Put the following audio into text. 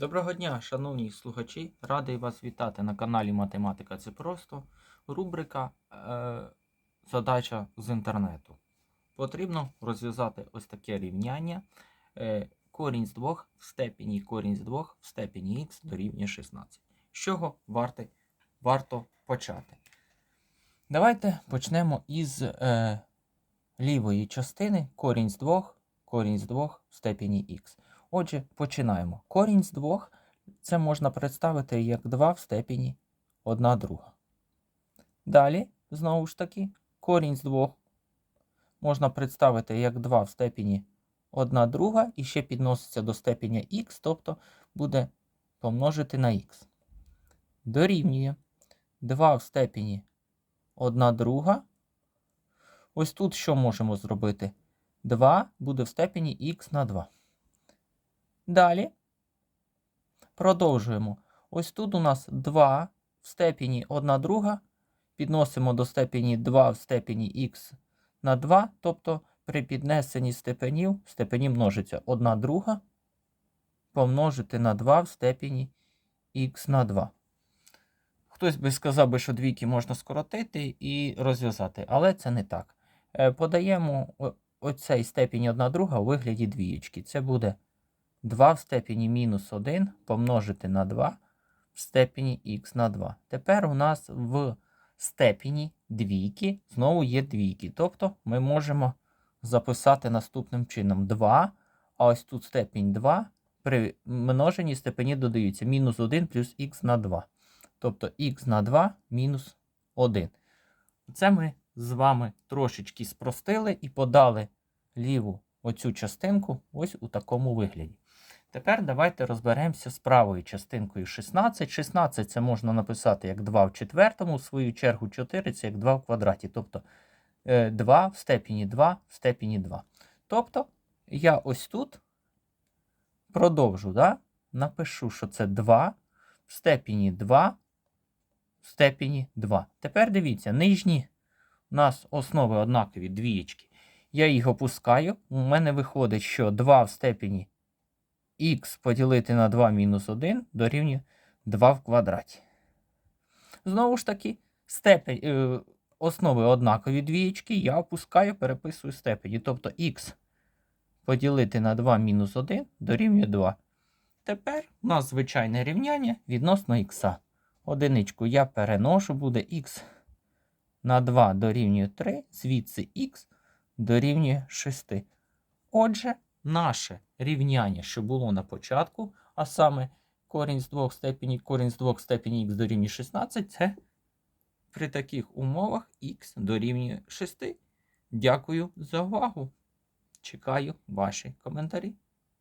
Доброго дня, шановні слухачі! Радий вас вітати на каналі Математика Це просто. Рубрика е, Задача з інтернету. Потрібно розв'язати ось таке рівняння. Е, корінь з 2 в степені корінь з 2 в степені х дорівнює 16. З чого варти, варто почати? Давайте почнемо із е, лівої частини корінь з 2, корінь з 2 в степені х. Отже, починаємо. Корінь з 2 це можна представити як 2 в степені 1 друга. Далі, знову ж таки, корінь з 2 можна представити як 2 в степені 1 друга і ще підноситься до степеня х, тобто буде помножити на х. Дорівнює 2 в степені 1 друга. Ось тут що можемо зробити? 2 буде в степені х на 2. Далі продовжуємо. Ось тут у нас 2 в степені 1 друга. Підносимо до степені 2 в степені х на 2, тобто при піднесенні степенів степені множиться 1 друга помножити на 2 в степені х на 2. Хтось би сказав, що двійки можна скоротити і розв'язати, але це не так. Е, Подаємо оцей степінь 1 друга у вигляді двієчки. Це буде 2 в степені мінус 1 помножити на 2 в степені х на 2. Тепер у нас в степені двійки знову є двійки. Тобто ми можемо записати наступним чином 2, а ось тут степінь 2 при множенні степені додаються мінус 1 плюс х на 2. Тобто х на 2 мінус 1. Це ми з вами трошечки спростили і подали ліву оцю частинку ось у такому вигляді. Тепер давайте розберемося з правою частинкою 16. 16 це можна написати як 2 в четвертому, в свою чергу 4 це як 2 в квадраті. Тобто е, 2 в степені 2 в степені 2. Тобто я ось тут продовжу, да? напишу, що це 2 в степені 2 в степені 2. Тепер дивіться, нижні у нас основи однакові двієчки. Я їх опускаю. У мене виходить, що 2 в степені х поділити на 2 мінус 1 дорівнює 2 в квадраті. Знову ж таки, степень, е, основи однакові двієчки, я опускаю, переписую степені. Тобто х поділити на 2 мінус 1 дорівнює 2. Тепер у нас звичайне рівняння відносно х. Одиничку я переношу, буде х на 2 дорівнює 3, звідси х дорівнює 6. Отже, наше рівняння, що було на початку, а саме корінь з 2 степені, корінь з 2 степені х дорівнює 16, це при таких умовах х дорівнює 6. Дякую за увагу. Чекаю ваші коментарі.